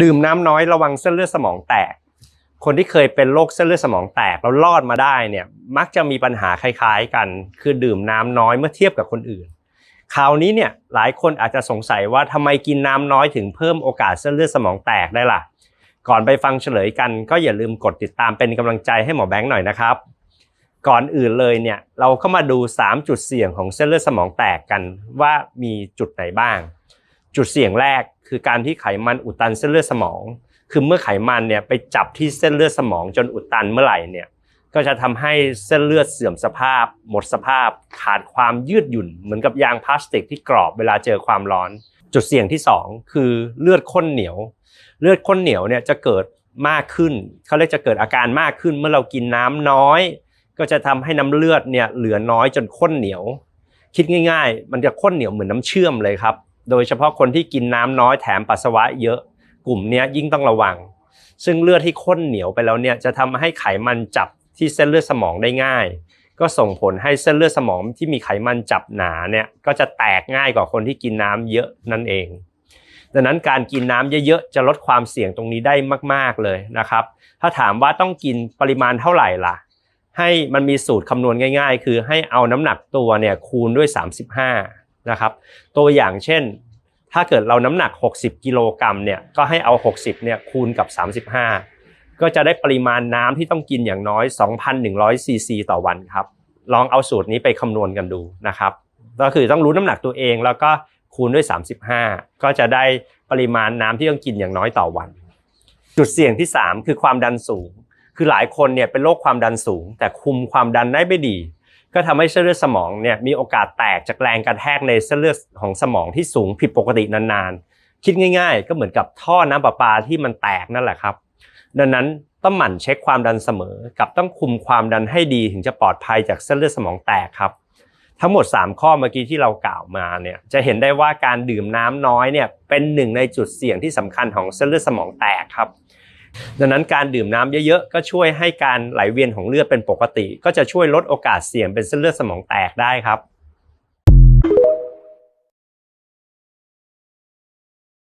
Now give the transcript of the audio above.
ดื่มน้ำน้อยระวังเส้นเลือดสมองแตก คนที่เคยเป็นโรคเส้นเลือดสมองแตกแล้วรอดมาได้เนี่ยมักจะมีปัญหาคล้ายๆกัน คือดื่มน้ำน้อยเมื่อเทียบกับคนอื่น คราวนี้เนี่ยหลายคนอาจจะสงสัยว่าทำไมกินน้ำน้อยถึงเพิ่มโอกาสเส้นเลือดสมองแตกได้ล่ะ ก่อนไปฟังเฉลยกัน ก็อย่าลืมกดติดตามเป็นกำลังใจให้หมอแบงค์หน่อยนะครับ ก่อนอื่นเลยเนี่ยเราก็มาดู 3 จุดเสี่ยงของเส้นเลือดสมองแตกกันว่ามีจุดไหนบ้าง จุดเสี่ยงแรก คือการที่ไขมันอุดตันเส้นเลือดสมอง คือเมื่อไขมันเนี่ยไปจับที่เส้นเลือดสมองจนอุดตันเมื่อไหร่เนี่ยก็จะทำให้เส้นเลือดเสื่อมสภาพ หมดสภาพ ขาดความยืดหยุ่น เหมือนกับยางพลาสติกที่กรอบเวลาเจอความร้อน จุดเสี่ยงที่ 2 คือเลือดข้นเหนียว เลือดข้นเหนียวเนี่ยจะเกิดมากขึ้นเขาเรียกจะเกิดอาการมากขึ้นเมื่อเรากินน้ำน้อย ก็จะทำให้น้ำเลือดเนี่ยเหลือน้อยจนข้นเหนียว คิดง่าย ๆ มันจะข้นเหนียวเหมือนน้ำเชื่อมเลยครับ โดยเฉพาะคนที่กินน้ำน้อยแถมปัสสาวะเยอะ กลุ่มนี้ยิ่งต้องระวัง ซึ่งเลือดที่ข้นเหนียวไปแล้วเนี่ยจะทำให้ไขมันจับที่เส้นเลือดสมองได้ง่าย ก็ส่งผลให้เส้นเลือดสมองที่มีไขมันจับหนาเนี่ยก็จะแตกง่ายกว่าคนที่กินน้ำเยอะนั่นเอง ดังนั้นการกินน้ำเยอะๆจะลดความเสี่ยงตรงนี้ได้มากๆเลยนะครับ ถ้าถามว่าต้องกินปริมาณเท่าไหร่ล่ะ ให้มันมีสูตรคำนวณง่าย ๆ คือให้เอาน้ำหนักตัวเนี่ยคูณด้วย 35 นะครับ ตัวอย่างเช่น ถ้าเกิดเราน้ำหนัก 60 กิโลกรัมเนี่ยก็ให้เอา 60เนี่ยคูณกับ 35 ก็จะได้ปริมาณน้ำที่ต้องกินอย่างน้อย 2,100ซีซีต่อวันครับ ลองเอาสูตรนี้ไปคำนวณกันดูนะครับ ก็คือต้องรู้น้ำหนักตัวเองแล้วก็คูณด้วย 35 ก็จะได้ปริมาณน้ำที่ต้องกินอย่างน้อยต่อวัน จุดเสี่ยงที่ 3 คือความดันสูง คือหลายคนเนี่ยเป็นโรคความดันสูง แต่คุมความดันได้ไม่ดี ก็ทำให้เส้นเลือดสมองเนี่ยมีโอกาสแตกจากแรงกระแทกในเส้นเลือดของสมองที่สูงผิดปกตินานๆ คิดง่ายๆ ก็เหมือนกับท่อน้ำประปาที่มันแตกนั่นแหละครับ ดังนั้นต้องหมั่นเช็คความดันเสมอ กับต้องคุมความดันให้ดีถึงจะปลอดภัยจากเส้นเลือดสมองแตกครับทั้งหมด 3 ข้อเมื่อกี้ที่เรากล่าวมาเนี่ยจะเห็นได้ว่าการดื่มน้ำน้อยเนี่ยเป็นหนึ่งในจุดเสี่ยงที่สำคัญของเส้นเลือดสมองแตกครับ ดังนั้นการดื่มน้ำเยอะๆ ก็ช่วยให้การไหลเวียนของเลือดเป็นปกติ ก็จะช่วยลดโอกาสเสี่ยงเป็นเส้นเลือดสมองแตกได้ครับ